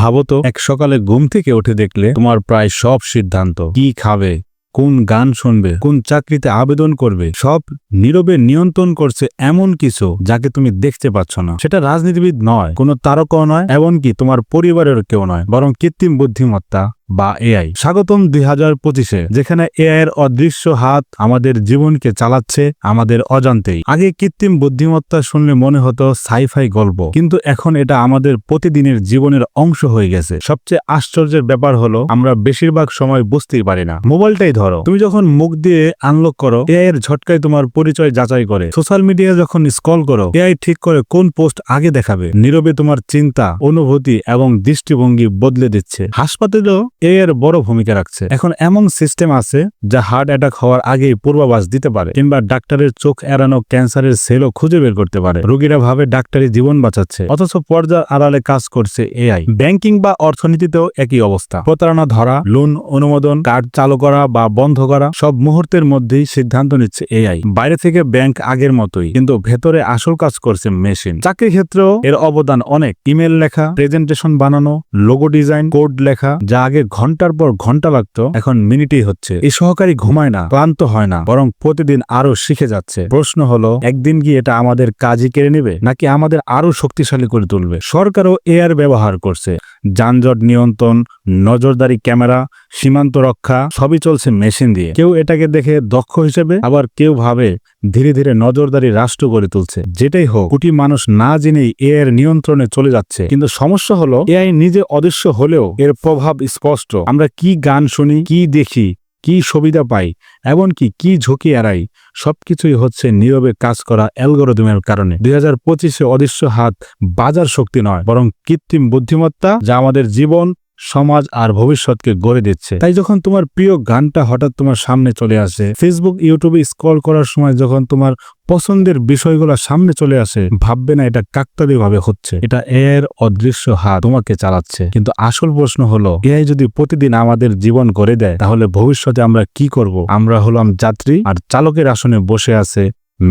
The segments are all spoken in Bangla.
ভাবো তো, এক সকালে ঘুম থেকে উঠে দেখলে তোমার প্রায় সব সিদ্ধান্ত। কি খাবে? কোন গান শুনবে? কোন চাকরিতে আবেদন করবে? সব নীরবে নিয়ন্ত্রণ করছে এমন কিছু যাকে তুমি দেখতে পাচ্ছ না। সেটা রাজনীতিবিদ নয়, কোনো তারকাও নয়, এমনকি তোমার পরিবারের কেউ নয়, বরং কৃত্রিম বুদ্ধিমত্তা। বা এআই। স্বাগতম দুই হাজার পঁচিশে, যেখানে এআই এর অদৃশ্য হাত আমাদের জীবনকে চালাচ্ছে আমাদের অজান্তেই। আগে কৃত্রিম বুদ্ধিমত্তা শুনলে মনে হতো সাইফাই গল্প, কিন্তু এখন এটা আমাদের প্রতিদিনের জীবনের অংশ হয়ে গেছে। সবচেয়ে আশ্চর্যের ব্যাপার হলো, আমরা বেশিরভাগ সময় বুঝতেই পারি না। মোবাইলটাই ধরো, তুমি যখন মুখ দিয়ে আনলক করো, এআই এর ঝটকায় তোমার পরিচয় যাচাই করে। সোশ্যাল মিডিয়া যখন স্ক্রল করো, এআই ঠিক করে কোন পোস্ট আগে দেখাবে। নীরবে তোমার চিন্তা, অনুভূতি এবং দৃষ্টিভঙ্গি বদলে দিচ্ছে। হাসপাতালেও এর বড় ভূমিকা রাখছে। এখন এমন সিস্টেম আছে যা হার্ট অ্যাটাক হওয়ার আগেই পূর্বাভাস দিতে পারে, কিংবা ডাক্তারের চোখ এড়ানো ক্যান্সারের সেলও খুঁজে বের করতে পারে। রোগীরা ভাবে ডাক্তারি জীবন বাঁচাচ্ছে, অথচ পর্যার আড়ালে কাজ করছে এআই ব্যাংকিং বা অর্থনীতিতেও একই অবস্থা। প্রতারণা ধরা, লোন অনুমোদন, কার্ড চালু করা বা বন্ধ করা, সব মুহূর্তের মধ্যেই সিদ্ধান্ত নিচ্ছে এআই বাইরে থেকে ব্যাংক আগের মতোই, কিন্তু ভেতরে আসল কাজ করছে মেশিন। চাকরি ক্ষেত্রেও এর অবদান অনেক। ইমেল লেখা, প্রেজেন্টেশন বানানো, লোগো ডিজাইন, কোড লেখা, যা আগে ঘণ্টার পর ঘণ্টা লাগত, এখন মিনিটেই হচ্ছে। এই সহকারী ঘুমায় না, ক্লান্ত হয় না, বরং প্রতিদিন আরও শিখে যাচ্ছে। প্রশ্ন হলো, একদিন কি এটা আমাদের কাজই কেড়ে নেবে, নাকি আমাদের আরও শক্তিশালী করে তুলবে? সরকারও এআর ব্যবহার করছে। যানজট নিয়ন্ত্রণ, নজরদারি ক্যামেরা, সীমান্ত রক্ষা, সবই চলছে মেশিন দিয়ে। কেউ এটাকে দেখে দক্ষ হিসেবে, আবার কেউ ভাবে ধীরে ধীরে নজরদারি রাষ্ট্র গড়ে তুলছে। যেটাই হোক, কোটি মানুষ না জেনেই এ এর নিয়ন্ত্রণে চলে যাচ্ছে। কিন্তু সমস্যা হলো, এআই নিজে অদৃশ্য হলেও এর প্রভাব স্পষ্ট। আমরা কি গান শুনি, কি দেখি কি সুবিধা পাই, এমনকি কি ঝুঁকি এড়াই, সবকিছুই হচ্ছে নীরবে কাজ করা অ্যালগোরদমের কারণে। দুই হাজার পঁচিশে অদৃশ্য হাত বাজার শক্তি নয়, বরং কৃত্রিম বুদ্ধিমত্তা যা আমাদের জীবন সমাজ আর ভবিষ্যৎকে গড়ে দিচ্ছে। তাই যখন তোমার প্রিয় গানটা হঠাৎ তোমার সামনে চলে আসে ফেসবুক ইউটিউবে স্ক্রল করার সময় যখন তোমার পছন্দের বিষয়গুলো সামনে চলে আসে, ভাববে না এটা কাকতালীয় ভাবে হচ্ছে। এটা এর অদৃশ্য হাত তোমাকে চালাচ্ছে। কিন্তু আসল প্রশ্ন হলো এআই যদি প্রতিদিন আমাদের জীবন গড়ে দেয়, তাহলে ভবিষ্যতে আমরা কি করব? আমরা হলাম যাত্রী আর চালকের আসনে বসে আছে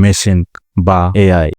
মেশিন বা এআই